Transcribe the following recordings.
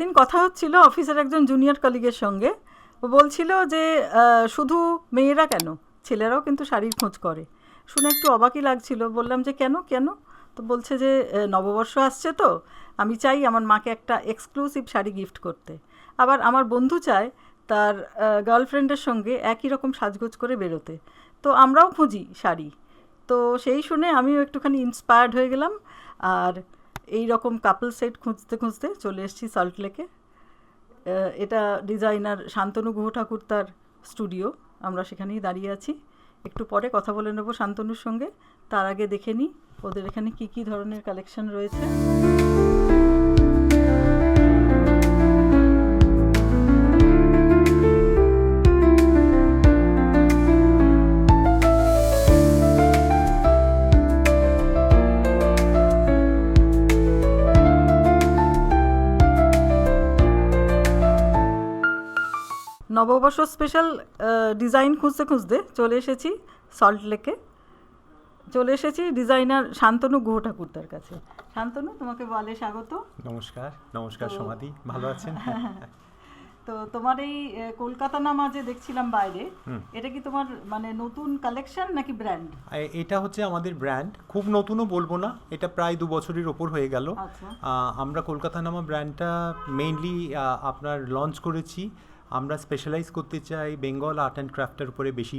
সেদিন কথা হচ্ছিল অফিসের একজন জুনিয়র কলিগের সঙ্গে। ও বলছিল যে শুধু মেয়েরা কেন? ছেলেরাও কিন্তু শাড়ির খোঁজ করে। শুনে একটু অবাকই লাগছিল। বললাম যে, কেন কেন? তো বলছে যে নববর্ষ আসছে তো। আমি চাই আমার মাকে একটা এক্সক্লুসিভ শাড়ি গিফট করতে। আবার আমার বন্ধু চায় তার গার্লফ্রেন্ডের সঙ্গে একই রকম সাজগোজ করে বেরোতে। তো আমরাও খুঁজি শাড়ি। তো সেই শুনে আমিও একটুখানি ইন্সপায়ার্ড হয়ে গেলাম। আর এই রকম কাপল সেট খুঁজতে খুঁজতে চলে এসেছি সল্টলেকে এটা ডিজাইনার শান্তনু গুহ ঠাকুর তার স্টুডিও আমরা সেখানেই দাঁড়িয়ে আছি। একটু পরে কথা বলে নেব শান্তনুর সঙ্গে। তার আগে দেখে নিই ওদের এখানে কি কি ধরনের কালেকশন রয়েছে। নববর্ষ স্পেশাল ডিজাইন খুঁজতে খুঁজতে চলে এসেছি সল্ট লেকে চলে এসেছি ডিজাইনার শান্তনু গুহ ঠাকুরদার কাছে। শান্তনু তোমাকে বলে স্বাগত। নমস্কার নমস্কার সমাধি ভালো আছেন? তো তোমার এই কলকাতা নামা যে দেখছিলাম বাইরে এটা কি তোমার মানে নতুন কালেকশন নাকি ব্র্যান্ড এটা হচ্ছে আমাদের ব্র্যান্ড খুব নতুনও বলব না এটা প্রায় দু বছরের ওপর হয়ে গেল। আচ্ছা। আমরা কলকাতা নামা ব্র্যান্ডটা মেইনলি আপনার লঞ্চ করেছি আমরা স্পেশালাইজ করতে চাই বেঙ্গল আর্ট অ্যান্ড ক্রাফটের উপরে বেশি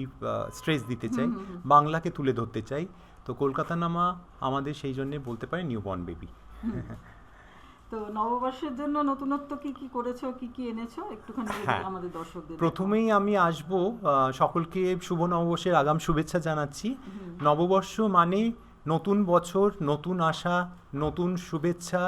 স্ট্রেস দিতে চাই বাংলাকে তুলে ধরতে চাই। তো কলকাতা নামা আমাদের সেই জন্যে বলতে পারে নিউ বর্ন বেবি তো নববর্ষের জন্য নতুনত্ব কি কি করেছ কি কি এনেছো? একটুখানি হ্যাঁ। আমাদের দর্শকদের প্রথমেই আমি আসব সকলকে শুভ নববর্ষের আগাম শুভেচ্ছা জানাচ্ছি। নববর্ষ মানে নতুন বছর নতুন আশা নতুন শুভেচ্ছা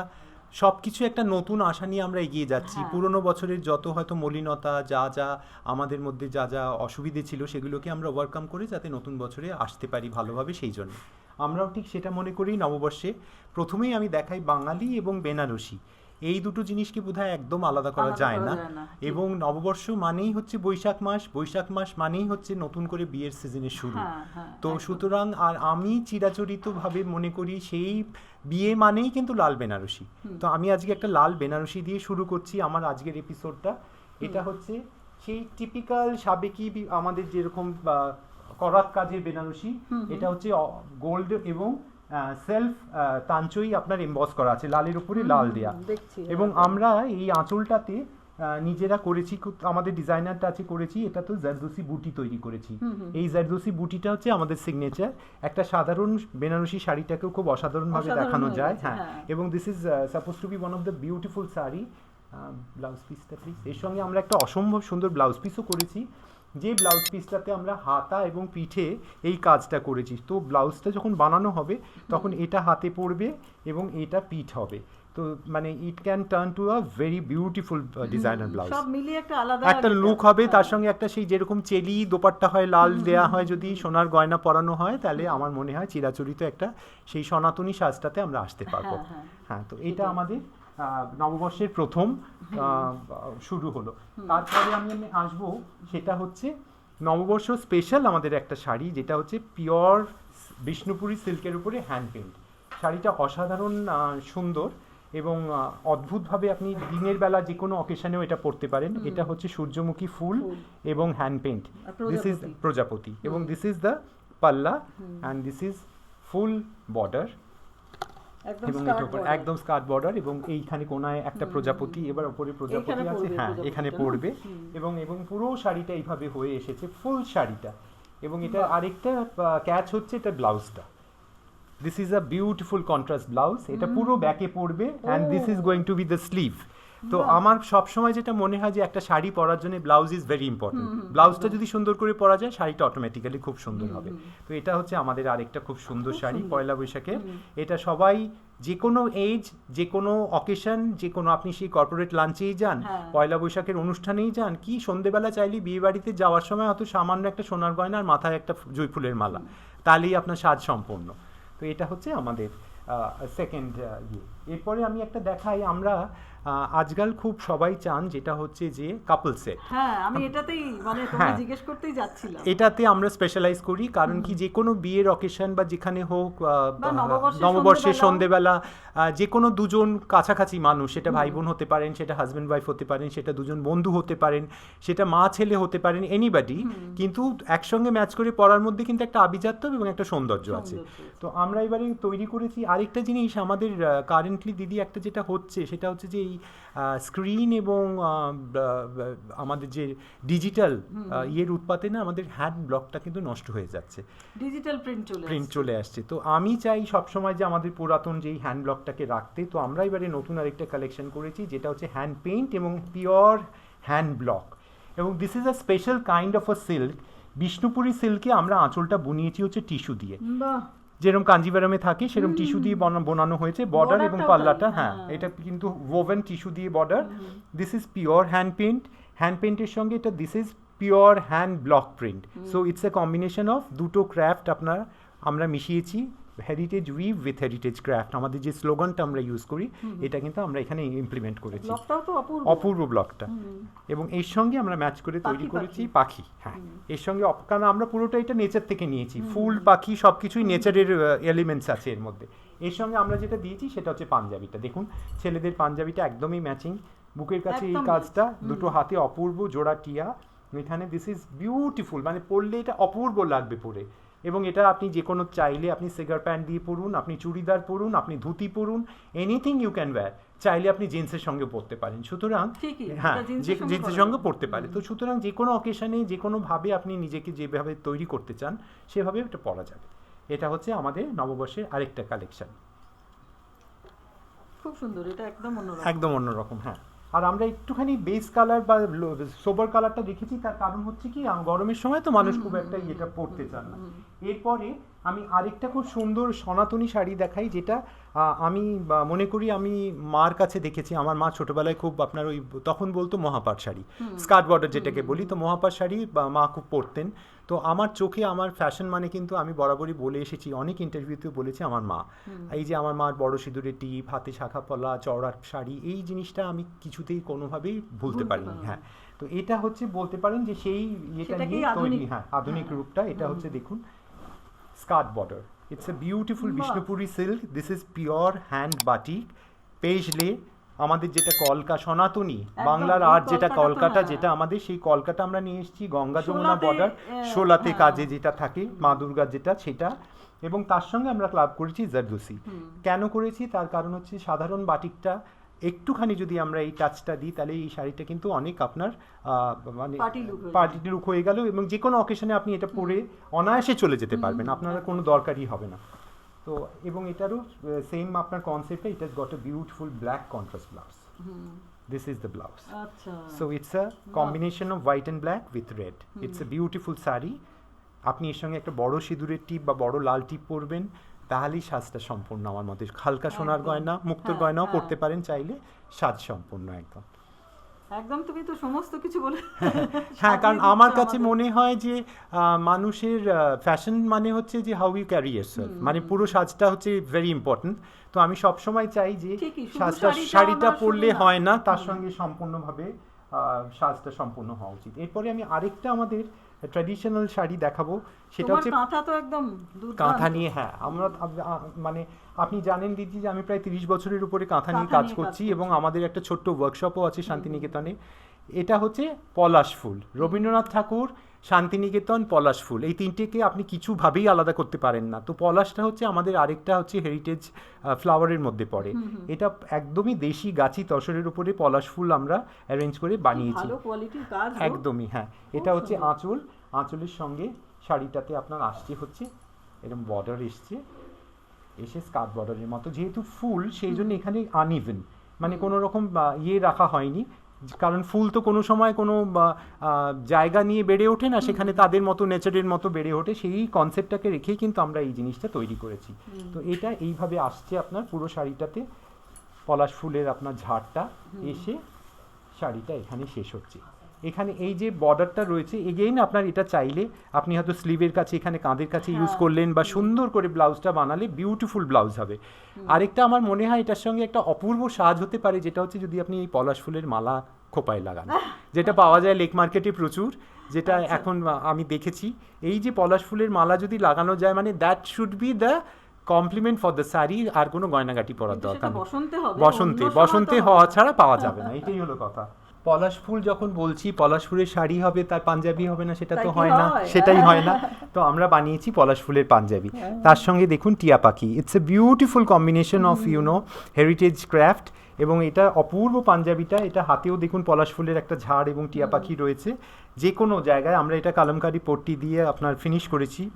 সব কিছু একটা নতুন আশা নিয়ে আমরা এগিয়ে যাচ্ছি। হ্যাঁ। পুরনো বছরের যত হয়তো মলিনতা যা যা আমাদের মধ্যে যা যা অসুবিধে ছিল সেগুলোকে আমরা ওভারকাম করে যাতে নতুন বছরে আসতে পারি ভালোভাবে সেই জন্য। আমরাও ঠিক সেটা মনে করি নববর্ষে। প্রথমেই আমি দেখাই বাঙালি এবং বেনারসি। এই দুটো জিনিসকে বোধহয় একদম আলাদা করা যায় না। এবং নববর্ষ মানেই হচ্ছে বৈশাখ মাস। বৈশাখ মাস মানেই হচ্ছে নতুন করে বিয়ের সিজনের শুরু। হ্যাঁ হ্যাঁ তো সুতরাং আর আমি চিরাচরিতভাবে মনে করি সেই বিয়ে মানেই কিন্তু লাল বেনারসি। তো আমি আজকে একটা লাল বেনারসি দিয়ে শুরু করছি আমার আজকের এপিসোডটা এটা হচ্ছে সেই টিপিক্যাল সাবেকি আমাদের যেরকম করাত কাজের বেনারসি। এটা হচ্ছে গোল্ড এবং সেলফ তাঞ্চই আপনার এমবস করা আছে লালের উপরে লাল দেয়া। এবং হ্যাঁ। আমরা এই আঁচলটাতে নিজেরা করেছি আমাদের ডিজাইনারটা আছে করেছি এটা তো জারদোসি বুটি তৈরি করেছি। এই জারদোসি বুটিটা হচ্ছে আমাদের সিগনেচার একটা সাধারণ বেনারসি শাড়িটাকেও খুব অসাধারণভাবে অসাধারণ দেখানো যায় হ্যাঁ। হ্যাঁ। এবং this is suppose to be one of the beautiful sari. Blouse পিসটা প্লিজ এর সঙ্গে আমরা একটা অসম্ভব সুন্দর ব্লাউজ পিসও করেছি। যে ব্লাউজ পিসটাতে আমরা হাতা এবং পিঠে এই কাজটা করেছি। তো ব্লাউজটা যখন বানানো হবে তখন এটা হাতে পড়বে এবং এটা পিঠ হবে। তো মানে it can turn to a very beautiful designer blouse সব মিলিয়ে একটা আলাদা একটা লুক হবে তার হ্যাঁ। সঙ্গে একটা সেই যেরকম চেলি দোপাট্টা হয় লাল দেয়া হয় যদি সোনার গয়না পরানো হয় তাহলে আমার মনে হয় চিরাচরিত একটা সেই সনাতনী সাজটাতে আমরা আসতে পারব। হ্যাঁ, হ্যাঁ। হ্যাঁ তো এটা আমাদের নববর্ষের প্রথম শুরু হলো। তারপরে আমি আমি আসব সেটা হচ্ছে নববর্ষ স্পেশাল আমাদের একটা শাড়ি যেটা হচ্ছে পিওর বিষ্ণুপুরি সিল্কের উপরে হ্যান্ড পেন্ট শাড়িটা অসাধারণ সুন্দর এবং অদ্ভুতভাবে আপনি দিনের বেলা যে কোনো অকেশনেও এটা পরতে পারেন। এটা হচ্ছে সূর্যমুখী ফুল। এবং হ্যান্ড পেন্ট দিস ইজ। প্রজাপতি। এবং this is the pallu and this is full border একদম স্কার্ট বর্ডার এবং এইখানে কোনায় একটা প্রজাপতি এবার উপরে প্রজাপতি আছে হ্যাঁ এখানে? পড়বে। এবং এবং পুরো শাড়িটা এইভাবে হয়ে এসেছে ফুল শাড়িটা। এবং এটা আরেকটা ক্যাচ হচ্ছে এটা ব্লাউজটা। This is a beautiful contrast blouse এটা পুরো ব্যাকে পড়বে and this is going to be the sleeve তো আমার সব সময় যেটা মনে হয় যে একটা শাড়ি পরার জন্য ব্লাউজ ইজ ভেরি ইম্পর্টেন্ট ব্লাউজটা যদি সুন্দর করে পরা যায় শাড়িটা অটোমেটিক্যালি খুব সুন্দর হবে। তো এটা হচ্ছে আমাদের আরেকটা খুব সুন্দর শাড়ি পয়লা বৈশাখে এটা সবাই যে কোনো এজ যে কোনো অকেশন যে কোনো আপনি সেই কর্পোরেট লাঞ্চেই যান হ্যাঁ। পয়লা বৈশাখের অনুষ্ঠানেই যান কি সন্ধেবেলা চাইলে বিয়ে বাড়িতে যাওয়ার সময় হয়তো সামান্য একটা সোনার গয়না আর মাথায় একটা জয়ফুলের মালা। তাহলেই আপনার সাজ সম্পূর্ণ তো এটা হচ্ছে আমাদের সেকেন্ড ইয়ে। এরপরে আমি একটা দেখাই আমরা আজকাল খুব সবাই চান যেটা হচ্ছে যে কাপল সেট হ্যাঁ আমি এটাতেই মানে তোমাকে হ্যাঁ। জিজ্ঞেস করতেই যাচ্ছিলাম। এটাতে আমরা স্পেশালাইজ করি কারণ কি যে কোনো বিয়ের অকেশন বা যেখানে হোক নববর্ষের সন্ধেবেলা। যে কোনো দুজন কাছাকাছি মানুষ সেটা ভাই বোন হতে পারেন সেটা হাজব্যান্ড ওয়াইফ হতে পারেন সেটা দুজন বন্ধু হতে পারেন সেটা মা ছেলে হতে পারেন এনিবাডি কিন্তু একসঙ্গে ম্যাচ করে পড়ার মধ্যে কিন্তু একটা আভিজাত্য এবং একটা সৌন্দর্য আছে। তো আমরা এবারে তৈরি করেছি আরেকটা জিনিস আমাদের কারেন্টলি দিদি একটা যেটা হচ্ছে সেটা হচ্ছে যে এই স্ক্রিন এবং আমাদের যে ডিজিটাল ইয়ের উৎপাতে না আমাদের হ্যান্ড ব্লকটা কিন্তু নষ্ট হয়ে যাচ্ছে। ডিজিটাল প্রিন্ট চলে প্রিন্ট। চলে আসছে। তো আমি চাই সবসময় যে আমাদের পুরাতন যেই হ্যান্ড ব্লকটাকে রাখতে। তো আমরা এবারে নতুন আরেকটা কালেকশন করেছি যেটা হচ্ছে হ্যান্ড পেইন্ট এবং পিওর হ্যান্ড ব্লক এবং this is a special kind of a silk Bishnupuri সিল্কে আমরা আঁচলটা বুনিয়েছি হচ্ছে টিস্যু দিয়ে। যেরকম কাঞ্জিভারামে থাকে সেরকম টিস্যু দিয়ে বানানো বোনানো হয়েছে বর্ডার এবং পাল্লাটা হ্যাঁ। হ্যাঁ। এটা কিন্তু ওভেন টিস্যু দিয়ে border this is pure hand print hand প্রিন্টের সঙ্গে এটা this is pure hand block print so it's a combination of দুটো ক্র্যাফট আপনার আমরা মিশিয়েছি। Heritage weave with heritage craft আমাদের যে স্লোগানটা আমরা ইউজ করি এটা কিন্তু আমরা এখানে ইমপ্লিমেন্ট করেছি। অপূর্ব। ব্লকটা এবং এর সঙ্গে আমরা ম্যাচ করে তৈরি করেছি পাখি হ্যাঁ। এর সঙ্গে কারণ আমরা পুরোটা এটা নেচার থেকে নিয়েছি। ফুল পাখি সব কিছুই নেচারের এলিমেন্টস আছে এর মধ্যে। এর সঙ্গে আমরা যেটা দিয়েছি সেটা হচ্ছে পাঞ্জাবিটা। দেখুন ছেলেদের পাঞ্জাবিটা একদমই ম্যাচিং বুকের কাছে এই কাজটা দুটো হাতে অপূর্ব জোড়া টিয়া। এখানে দিস ইজ বিউটিফুল মানে পড়লে এটা অপূর্ব লাগবে পরে এবং এটা আপনি যে কোনো চাইলে আপনি সেগার প্যান্ট দিয়ে পরুন আপনি চুড়িদার পরুন আপনি ধুতি পরুন এনিথিং ইউ ক্যান ওয়্যার চাইলে আপনি জিন্সের সঙ্গে পরতে পারেন। সুতরাং হ্যাঁ জিন্সের সঙ্গে জিন্সের পরা পড়তে পারে। তো সুতরাং যে কোনো অকেশনে যে কোনোভাবে আপনি নিজেকে যেভাবে তৈরি করতে চান সেভাবে এটা পরা যাবে। এটা হচ্ছে আমাদের নববর্ষের আরেকটা কালেকশন খুব সুন্দর এটা একদম অন্যরকম। একদম অন্যরকম হ্যাঁ। আর আমরা একটুখানি বেস কালার বা সোবার কালারটা রেখেছি তার কারণ হচ্ছে কি গরমের সময় তো মানুষ খুব একটা এটা পরতে চান না। এরপরে আমি আরেকটা খুব সুন্দর সনাতনী শাড়ি দেখাই যেটা আমি বা, মনে করি আমি মার কাছে দেখেছি। আমার মা ছোটবেলায় খুব আপনার ওই তখন বলতো মহাপাট শাড়ি। স্কার্ট বর্ডার যেটাকে বলি তো মহাপাট শাড়ি বা মা খুব পরতেন। তো আমার চোখে আমার ফ্যাশন মানে কিন্তু আমি বরাবরই বলে এসেছি অনেক ইন্টারভিউতেও বলেছি আমার মা। এই যে আমার মার বড় সিঁদুরে টিপ হাতে শাখা পলা চওড়ার শাড়ি এই জিনিসটা আমি কিছুতেই কোনোভাবেই ভুলতে পারিনি হ্যাঁ। তো এটা হচ্ছে বলতে পারেন যে সেই ইয়েটা নিয়ে তৈরি হ্যাঁ আধুনিক হ্যাঁ। রূপটা এটা হচ্ছে দেখুন skirt border. It's a beautiful. Bishnupuri silk this is pure hand batik paisley আমাদের যেটা কলকা সনাতনী বাংলার আর্ট যেটা কলকাটা কলকাতা। যেটা আমাদের সেই কলকাতা আমরা নিয়ে এসেছি গঙ্গা যমুনা বর্ডার শোলাতে হ্যাঁ। কাজে যেটা থাকে মা দুর্গার যেটা সেটা। এবং তার সঙ্গে আমরা ক্লাব করেছি জারদুসি কেন করেছি? তার কারণ হচ্ছে সাধারণ বাটিকটা একটুখানি যদি আমরা এই টাচটা দিই তাহলে এই শাড়িটা কিন্তু অনেক আপনার আহ, মানে পার্টি লুক হয়ে গেল এবং যে কোনো অকেশনে আপনি এটা পরে অনায়াসে চলে যেতে পারবেন। আপনার কোনো দরকারই হবে না। তো এবং এটারও সেম আপনার কনসেপ্টে it has got a beautiful black contrast blouse this is the blouse আচ্ছা। So it's a combination of white and black with red it's a beautiful sari আপনি এর সঙ্গে একটা বড় সিঁদুরের টিপ বা বড় লাল টিপ পরবেন তাহলেই সাজটা সম্পূর্ণ আমার মতে। হালকা সোনার গয়না মুক্তোর হ্যাঁ, গয়নাও হ্যাঁ। করতে পারেন চাইলে সাজ সম্পূর্ণ একদম। একদম তুমি তো সমস্ত কিছু বলে হ্যাঁ কারণ আমার কাছে মনে হয় যে মানুষের ফ্যাশন মানে হচ্ছে যে হাউ ইউ ক্যারি ইয়ারসেলফ মানে পুরো সাজটা হচ্ছে ভেরি ইম্পর্টেন্ট তো আমি সব সময় চাই যে সাজটা শাড়িটা পরলে হয় না তার সঙ্গে সম্পূর্ণভাবে আহ, সাজটা সম্পূর্ণ হওয়া উচিত। এরপরে আমি আরেকটা আমাদের ট্র্যাডিশনাল শাড়ি দেখাবো সেটা হচ্ছে কাঁথা তো একদম কাঁথা নিয়ে হ্যাঁ আমরা মানে আপনি জানেন দিদি যে আমি প্রায় তিরিশ বছরের উপরে কাঁথা নিয়ে কাজ করছি। এবং আমাদের একটা ছোট্ট ওয়ার্কশপও আছে শান্তিনিকেতনে এটা হচ্ছে পলাশ ফুল। রবীন্দ্রনাথ ঠাকুর শান্তিনিকেতন পলাশ ফুল। এই তিনটেকে আপনি কিছুভাবেই আলাদা করতে পারেন না। তো পলাশটা হচ্ছে আমাদের আরেকটা হচ্ছে হেরিটেজ ফ্লাওয়ারের মধ্যে পড়ে। এটা একদমই দেশি গাছি তসরের উপরে পলাশ ফুল আমরা অ্যারেঞ্জ করে বানিয়েছি। একদমই হ্যাঁ। এটা হচ্ছে আঁচল। আঁচলের সঙ্গে শাড়িটাতে আপনার আসছে হচ্ছে এরকম বর্ডার এসছে। এসে স্কার্ট বর্ডারের মতো। যেহেতু ফুল সেই জন্য এখানে আনইভেন মানে কোনো রকম ইয়ে রাখা হয়নি। কারণ ফুল তো কোনো সময় কোনো জায়গা নিয়ে বেড়ে ওঠে না সেখানে তাদের মতো নেচারের মতো বেড়ে ওঠে সেই কনসেপ্টটাকে রেখেই কিন্তু আমরা এই জিনিসটা তৈরি করেছি। তো এটা এইভাবে আসছে আপনার পুরো শাড়িটাতে পলাশ ফুলের আপনার ঝাড়টা এসে শাড়িটা এখানে শেষ হচ্ছে। এখানে এই যে বর্ডারটা রয়েছে এগেইন আপনার এটা চাইলে আপনি হয়তো স্লিভের কাছে এখানে কাঁধের কাছে ইউজ হ্যাঁ। করলেন বা সুন্দর করে ব্লাউজটা বানালে বিউটিফুল ব্লাউজ হবে। আরেকটা আমার মনে হয় এটার সঙ্গে একটা অপূর্ব সাজ হতে পারে যেটা হচ্ছে যদি আপনি এই পলাশ ফুলের মালা খোপায় লাগান। যেটা পাওয়া যায় লেক মার্কেটে প্রচুর যেটা আচ্ছা। এখন আমি দেখেছি। এই যে পলাশ ফুলের মালা যদি লাগানো যায় মানে that should be the complement for the sari আর কোনো গয়নাগাটি পরার দরকার বসন্তে বসন্তে বসন্তে হওয়া ছাড়া পাওয়া যাবে না এটাই হলো কথা। পলাশ ফুল যখন বলছি পলাশ ফুলের শাড়ি হবে তার পাঞ্জাবি হবে না সেটা তো হয় না। সেটাই হয় না। তো আমরা বানিয়েছি পলাশ ফুলের পাঞ্জাবি। হ্যাঁ। তার সঙ্গে দেখুন টিয়া পাখি। It's a beautiful combination of you know heritage craft এবং এটা অপূর্ব পাঞ্জাবিটা এটা হাতেও দেখুন পলাশ ফুলের একটা ঝাড় এবং টিয়া পাখি রয়েছে। যে কোনো জায়গায় আমরা এটা কালামকারি পট্টি দিয়ে আপনার ফিনিশ করেছি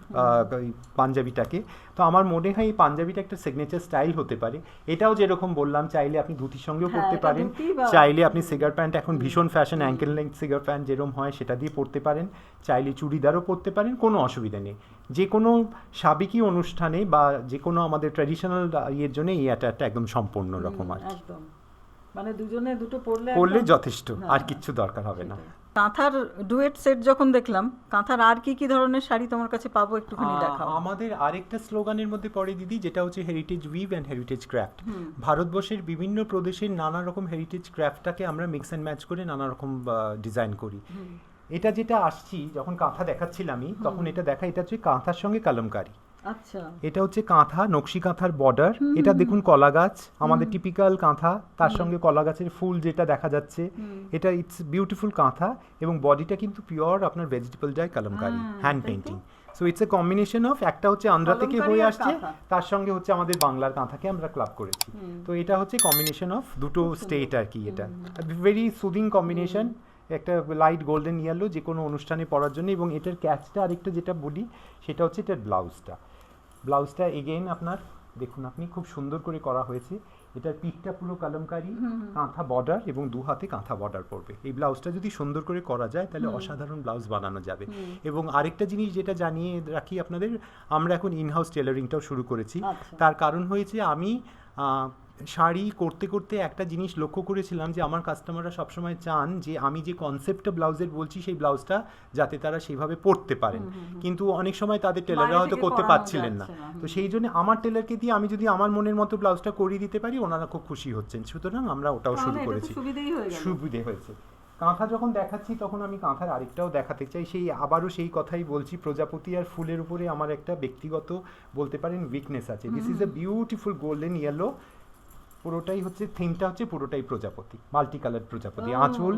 পাঞ্জাবিটাকে। তো আমার মনে হয় এই পাঞ্জাবিটা একটা সিগনেচার স্টাইল হতে পারে। এটাও যেরকম বললাম চাইলে আপনি ধুতির সঙ্গেও হ্যাঁ, পরতে পারেন। চাইলে আপনি সিগার প্যান্ট এখন ভীষণ fashion ankle length cigar pant যেরকম হয় সেটা দিয়ে পরতে পারেন। চাইলে চুড়িদারও পরতে পারেন কোনো অসুবিধা নেই। যে কোনো সাবেকি অনুষ্ঠানে বা যে কোনো আমাদের ট্র্যাডিশনাল ইয়ের জন্য এই অ্যাটারটা একদম সম্পূর্ণ রকম আর। একদম। মানে দুজনে দুটো পড়লে একদম- যথেষ্ট আর। কিচ্ছু দরকার হবে না। কাঁথার ডুয়েট সেট যখন দেখলাম কাঁথার আর কি কি ধরনের শাড়ি তোমার কাছে পাবো একটুখানি দেখাও। আমাদের আরেকটা স্লোগানের মধ্যে পড়ে দিদি যেটা হচ্ছে heritage weave and heritage craft ভারতবর্ষের বিভিন্ন প্রদেশের নানা রকম হেরিটেজ ক্রাফটটাকে আমরা মিক্স অ্যান্ড ম্যাচ করে নানা রকম ডিজাইন করি। এটা যেটা আসছি যখন কাঁথা দেখাচ্ছিলাম আমি তখন এটা দেখা এটা হচ্ছে কাঁথার সঙ্গে কালামকারি। আচ্ছা। এটা হচ্ছে কাঁথা নকশি কাঁথার বর্ডার এটা দেখুন কলা গাছ আমাদের টিপিক্যাল কাঁথা তার সঙ্গে কলা গাছের ফুল যেটা দেখা যাচ্ছে এটা ইটস বিউটিফুল কাঁথা এবং বডিটা কিন্তু পিওর আপনার ভেজিটেবল ডাই কালামকারি হ্যাঁ, hand painting so it's a combination of একটা হচ্ছে আন্ধ্রা থেকে হয়ে আসছে তার সঙ্গে হচ্ছে আমাদের বাংলার কাঁথাকে আমরা ক্লাব করেছি। তো এটা হচ্ছে কম্বিনেশন অফ দুটো স্টেট আর কি এটা। ভেরি সুদিং কম্বিনেশন একটা লাইট গোল্ডেন ইয়েলো যে কোনো অনুষ্ঠানে পরার জন্য এবং এটার ক্যাচটা আরেকটা যেটা বলি সেটা হচ্ছে এটার ব্লাউজটা ব্লাউজটা এগেইন আপনার দেখুন আপনি খুব সুন্দর করে করা হয়েছে। এটার পিকটা পুরো কালামকারি কাঁথা বর্ডার এবং দু হাতে কাঁথা বর্ডার পড়বে। এই ব্লাউজটা যদি সুন্দর করে করা যায় তাহলে অসাধারণ ব্লাউজ বানানো যাবে। এবং আরেকটা জিনিস যেটা জানিয়ে রাখি আপনাদের আমরা এখন ইনহাউস টেলারিংটাও শুরু করেছি। আচ্ছা। তার কারণ হয়েছে আমি শাড়ি করতে করতে একটা জিনিস লক্ষ্য করেছিলাম যে আমার কাস্টমাররা সবসময় চান যে আমি যে কনসেপ্টটা ব্লাউজের বলছি সেই ব্লাউজটা যাতে তারা সেইভাবে পরতে পারেন। কিন্তু অনেক সময় তাদের টেলাররা হয়তো করতে পারছিলেন না। তো সেই জন্য আমার টেলারকে দিয়ে আমি যদি আমার মনের মতো ব্লাউজটা করিয়ে দিতে পারি ওনারা খুব খুশি হচ্ছেন। সুতরাং আমরা ওটাও শুরু করেছি। সুবিধে হয়েছে। কাঁথা যখন দেখাচ্ছি তখন আমি কাঁথার আরেকটাও দেখাতে চাই। সেই আবারও সেই কথাই বলছি প্রজাপতি আর ফুলের উপরে আমার একটা ব্যক্তিগত বলতে পারেন উইকনেস আছে। This is a beautiful golden yellow পুরোটাই হচ্ছে থিমটা হচ্ছে পুরোটাই প্রজাপতি মাল্টি কালার প্রজাপতি আঁচল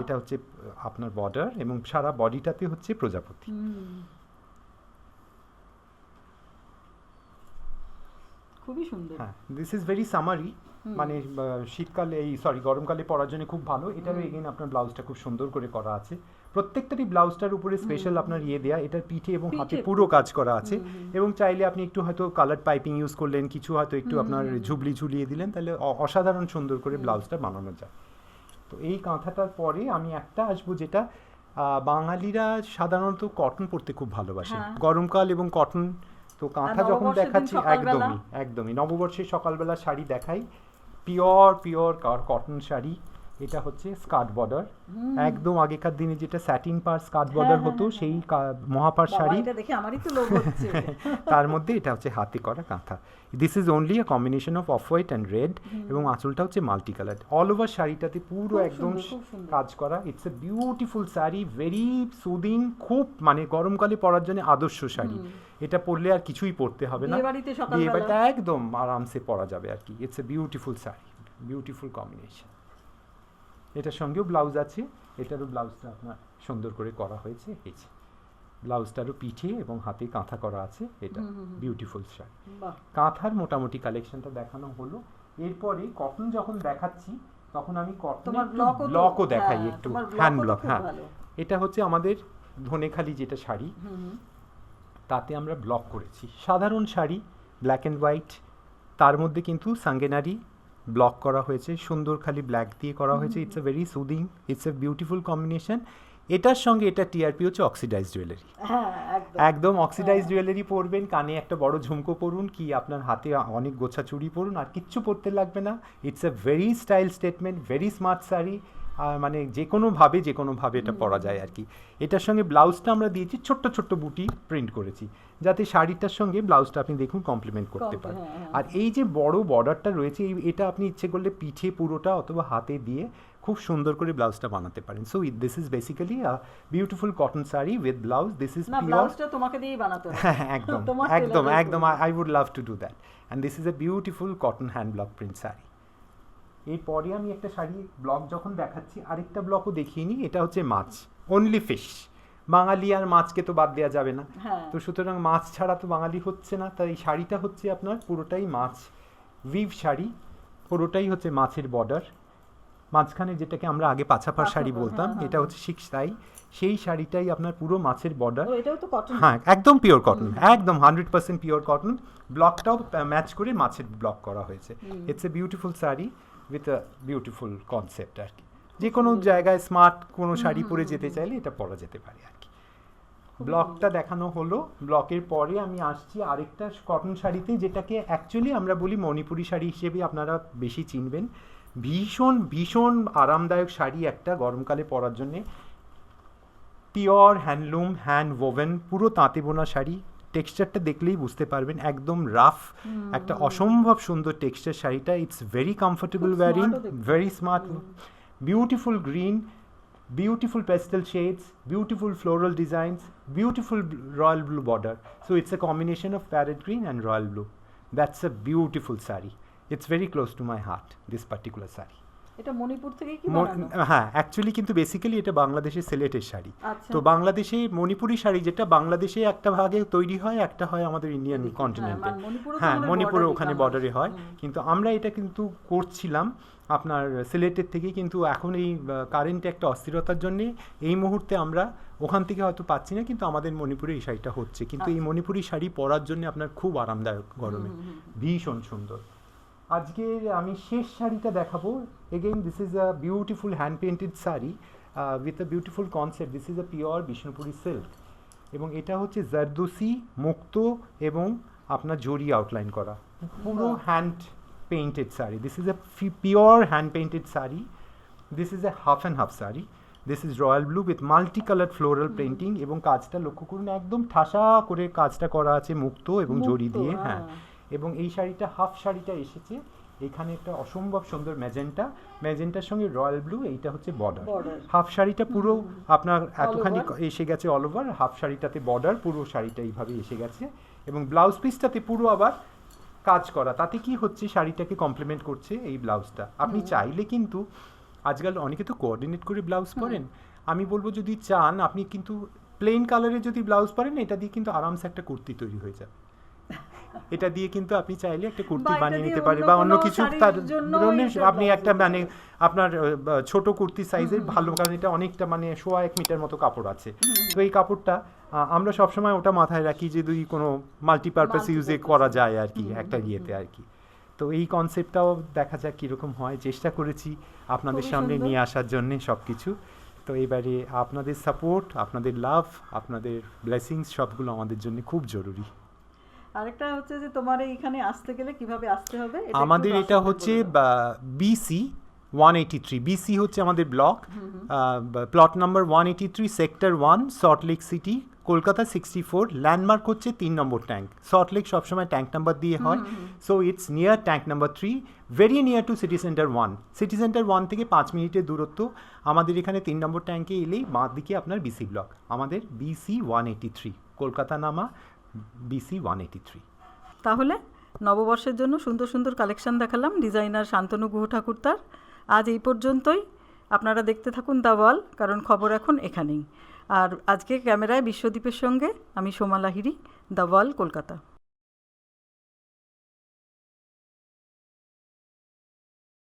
এটা হচ্ছে আপনার বর্ডার এবং সারা বডিটাতে হচ্ছে প্রজাপতি। খুবই সুন্দর। হ্যাঁ দিস ইজ ভেরি সামারি মানে শীতকালে এই সরি গরমকালে পরার জন্য খুব ভালো। এটারও এগেন আপনার ব্লাউজটা খুব সুন্দর করে করা আছে। প্রত্যেকটারই ব্লাউজটার উপরে স্পেশাল আপনার ইয়ে দেয়া এটার পিঠে এবং হাতে পুরো কাজ করা আছে। এবং চাইলে আপনি একটু হয়তো কালার পাইপিং ইউজ করলেন কিছু হয়তো একটু আপনার ঝুবলি ঝুলিয়ে দিলেন তাহলে অসাধারণ সুন্দর করে ব্লাউজটা বানানো যায়। তো এই কাঁথাটার পরে আমি একটা আসব যেটা বাঙালিরা সাধারণত কটন পরতে খুব ভালোবাসে হ্যাঁ। গরমকাল এবং কটন তো কাঁথা যখন দেখাচ্ছি একদমই একদমই। নববর্ষের সকালবেলা শাড়ি দেখাই পিওর পিওর কটন শাড়ি। এটা হচ্ছে স্কার্ট বর্ডার। একদম আগেকার দিনে যেটা স্যাটিন পার স্কার্ট বর্ডার হ্যাঁ, হতো হ্যাঁ, সেই মহাপার শাড়ি। এটা দেখে আমারই তো লোভ হচ্ছে। তার মধ্যে এটা হচ্ছে হাতে করা কাঁথা। This is only a combination of of white and red এবং আঁচলটা হচ্ছে মাল্টি কালার অল ওভার শাড়িটাতে পুরো একদম। কাজ করা। It's a beautiful sari very soothing খুব মানে গরমকালে পরার জন্য আদর্শ শাড়ি। এটা পরলে আর কিছুই পরতে হবে না। বিয়ে বাড়িতে একদম আরামসে পরা যাবে আর কি। It's a beautiful sari beautiful combination এটার সঙ্গেও ব্লাউজ আছে এটারও ব্লাউজটা আপনার সুন্দর করে করা হয়েছে এই যে। ব্লাউজটারও পিঠে এবং হাতে কাঁথা করা আছে এটা বিউটিফুল বাহ। কাঁথার মোটামুটি কালেকশনটা দেখানো হলো। এরপরে কটন যখন দেখাচ্ছি তখন আমি কটন ব্লকও দেখাই হ্যাঁ, একটু হ্যান্ড ব্লক হ্যাঁ। এটা হচ্ছে আমাদের ধনেখালি যেটা শাড়ি। তাতে আমরা ব্লক করেছি। সাধারণ শাড়ি ব্ল্যাক অ্যান্ড হোয়াইট তার মধ্যে কিন্তু সাঙ্গেনারি ব্লক করা হয়েছে সুন্দর খালি ব্ল্যাক দিয়ে করা হয়েছে it's a very soothing it's a beautiful combination এটার সঙ্গে এটা টিআরপি হচ্ছে অক্সিডাইজ জুয়েলারি হ্যাঁ একদম। একদম অক্সিডাইজ জুয়েলারি পরবেন কানে একটা বড় ঝুমকো পরুন কি আপনার হাতে অনেক গোছা চুড়ি পরুন আর কিচ্ছু পরতে লাগবে না। It's a very style statement very smart sari মানে যে কোনোভাবে যে কোনোভাবে এটা পরা যায় আর কি। এটার সঙ্গে ব্লাউজটা আমরা দিয়েছি ছোট্ট ছোট্ট বুটি প্রিন্ট করেছি যাতে শাড়িটার সঙ্গে ব্লাউজটা আপনি দেখুন কমপ্লিমেন্ট করতে পারেন। হ্যাঁ, হ্যাঁ। আর এই যে বড় বর্ডারটা রয়েছে এই এটা আপনি ইচ্ছে করলে পিঠে পুরোটা অথবা হাতে দিয়ে খুব সুন্দর করে ব্লাউজটা বানাতে পারেন। So this is basically a beautiful cotton sari with blouse this is pure ব্লাউজটা তোমাকে দিয়েই বানাতে হবে। হ্যাঁ একদম একদম একদম। I would love to do that and this is a beautiful cotton hand block print sari এরপরে আমি একটা শাড়ি ব্লক যখন দেখাচ্ছি আরেকটা ব্লকও দেখিয়ে নিই এটা হচ্ছে মাছ অনলি ফিশ বাঙালি আর মাছকে তো বাদ দেওয়া যাবে না। হ্যাঁ। তো সুতরাং মাছ ছাড়া তো বাঙালি হচ্ছে না তাই শাড়িটা হচ্ছে আপনার পুরোটাই মাছ। উইভ শাড়ি পুরোটাই হচ্ছে মাছের বর্ডার মাঝখানে যেটাকে আমরা আগে পাছাপার শাড়ি বলতাম হ্যাঁ, হ্যাঁ, এটা হচ্ছে শিক্স তাই সেই শাড়িটাই আপনার পুরো মাছের বর্ডার ও এটাও তো কটন হ্যাঁ একদম পিওর কটন একদম হান্ড্রেড পার্সেন্ট পিওর কটন ব্লকটাও ম্যাচ করে মাছের ব্লক করা হয়েছে। It's a beautiful sari. With a beautiful concept আর কি। যে কোনো জায়গায় স্মার্ট কোনো শাড়ি পরে যেতে চাইলে এটা পরা যেতে পারে আর কি। ব্লকটা দেখানো হলো ব্লকের পরে আমি আসছি আরেকটা কটন শাড়িতে যেটাকে অ্যাকচুয়ালি আমরা বলি মণিপুরি শাড়ি হিসেবে আপনারা বেশি চিনবেন। ভীষণ ভীষণ আরামদায়ক শাড়ি একটা গরমকালে পরার জন্যে। পিওর হ্যান্ডলুম হ্যান্ড ওভেন পুরো তাঁতে বোনা শাড়ি টেক্সচারটা দেখলেই বুঝতে পারবেন একদম রাফ একটা অসম্ভব সুন্দর টেক্সচার শাড়িটা ইটস ভেরি কমফোর্টেবল খুব ওয়ারিং smart ও দেখতে। Very smart beautiful green beautiful pastel shades beautiful floral designs beautiful royal blue border so it's a combination of parrot green and royal blue that's a beautiful sari it's very close to my heart this particular sari এটা মণিপুর থেকেই কি বানানো? হ্যাঁ actually কিন্তু basically এটা বাংলাদেশের সিলেটের শাড়ি। আচ্ছা। তো বাংলাদেশে মণিপুরি শাড়ি যেটা বাংলাদেশে একটা ভাগে তৈরি হয় একটা হয় আমাদের ইন্ডিয়ান কন্টিনেন্টে হ্যাঁ, মণিপুরে হ্যাঁ আমাদের মণিপুরে border-ই ওখানে বর্ডারে হয়। কিন্তু আমরা এটা কিন্তু করছিলাম আপনার সিলেটের থেকে কিন্তু এখন এই কারেন্টে একটা অস্থিরতার জন্য এই মুহূর্তে আমরা ওখান থেকে হয়তো পাচ্ছি না কিন্তু আমাদের মণিপুরে এই শাড়িটা হচ্ছে। কিন্তু এই মণিপুরি শাড়ি পরার জন্য আপনার খুব আরামদায়ক গরমে। ভীষণ সুন্দর। আজকে আমি শেষ শাড়িটা দেখাবো। Again this is a beautiful hand painted sari with a beautiful concept this is a pure Bishnupuri silk এবং এটা হচ্ছে জারদোসি মুক্ত এবং আপনার জরি আউটলাইন করা। পুরো hand painted sari. This is a pure hand painted sari. This is a half and half sari. This is royal blue with multi colour floral painting এবং কাজটা লক্ষ্য করুন একদম ঠাসা করে কাজটা করা আছে মুক্ত এবং মুক্ত, দিয়ে হ্যাঁ। এবং এই শাড়িটা হাফ শাড়িটা এসেছে। এখানে একটা অসম্ভব সুন্দর ম্যাজেন্টা। ম্যাজেন্টার সঙ্গে রয়্যাল ব্লু এইটা হচ্ছে বর্ডার। হাফ শাড়িটা পুরো আপনার এতখানি এসে গেছে অল ওভার হাফ শাড়িটাতে বর্ডার পুরো শাড়িটা এইভাবে এসে গেছে। এবং ব্লাউজ পিসটাতে পুরো আবার কাজ করা। তাতে কি হচ্ছে শাড়িটাকে কমপ্লিমেন্ট করছে এই ব্লাউজটা। আপনি চাইলে কিন্তু আজকাল অনেকে তো কোঅর্ডিনেট করে ব্লাউজ পরেন। আমি বলব যদি চান আপনি কিন্তু প্লেন কালারে যদি ব্লাউজ পরেন এটা দিয়ে কিন্তু আরামসে একটা কুর্তি তৈরি হয়ে যাবে। এটা দিয়ে কিন্তু আপনি চাইলে একটা কুর্তি বানিয়ে নিতে পারেন অন্য বা অন্য কিছু তার আপনি একটা মানে আপনার ছোট কুর্তি সাইজের ভালো কারণ এটা অনেকটা মানে সোয়া এক মিটার মতো কাপড় আছে। তো এই কাপড়টা আমরা সবসময় ওটা মাথায় রাখি যে যদি কোনো মাল্টিপারপাস ইউজে করা যায় আর কি একটা ইয়েতে আর কি। তো এই কনসেপ্টটাও দেখা যাক কীরকম হয়। চেষ্টা করেছি আপনাদের সামনে নিয়ে আসার জন্যে সব কিছু তো এবারে আপনাদের সাপোর্ট আপনাদের লাভ আপনাদের ব্লেসিংস সবগুলো আমাদের জন্য খুব জরুরি। আরেকটা হচ্ছে যে তোমার এইখানে আসতে গেলে কীভাবে আসতে হবে? আমাদের এটা হচ্ছে BC one eighty three BC হচ্ছে আমাদের block plot number one eighty three sector one Salt Lake city Kolkata sixty four landmark হচ্ছে তিন নম্বর ট্যাঙ্ক সল্টলেক সবসময় ট্যাঙ্ক নাম্বার দিয়ে হয়। So it's near tank number three very near to city centre one city centre one থেকে পাঁচ মিনিটের দূরত্ব। আমাদের এখানে তিন নম্বর ট্যাঙ্কে এলেই বাঁ দিকে আপনার বিসি ব্লক আমাদের BC one eighty three Kolkata নামা বিসি ওয়ান এইটি থ্রি তাহলে নববর্ষের জন্য সুন্দর সুন্দর কালেকশন দেখালাম, ডিজাইনার শান্তনু গুহ ঠাকুরতার আজ এই পর্যন্তই। আপনারা দেখতে থাকুন দাওয়াল কারণ খবর এখন এখানেই। আর আজকে ক্যামেরায় বিশ্বদ্বীপের সঙ্গে আমি সোমা লাহিরি দাওয়াল কলকাতা।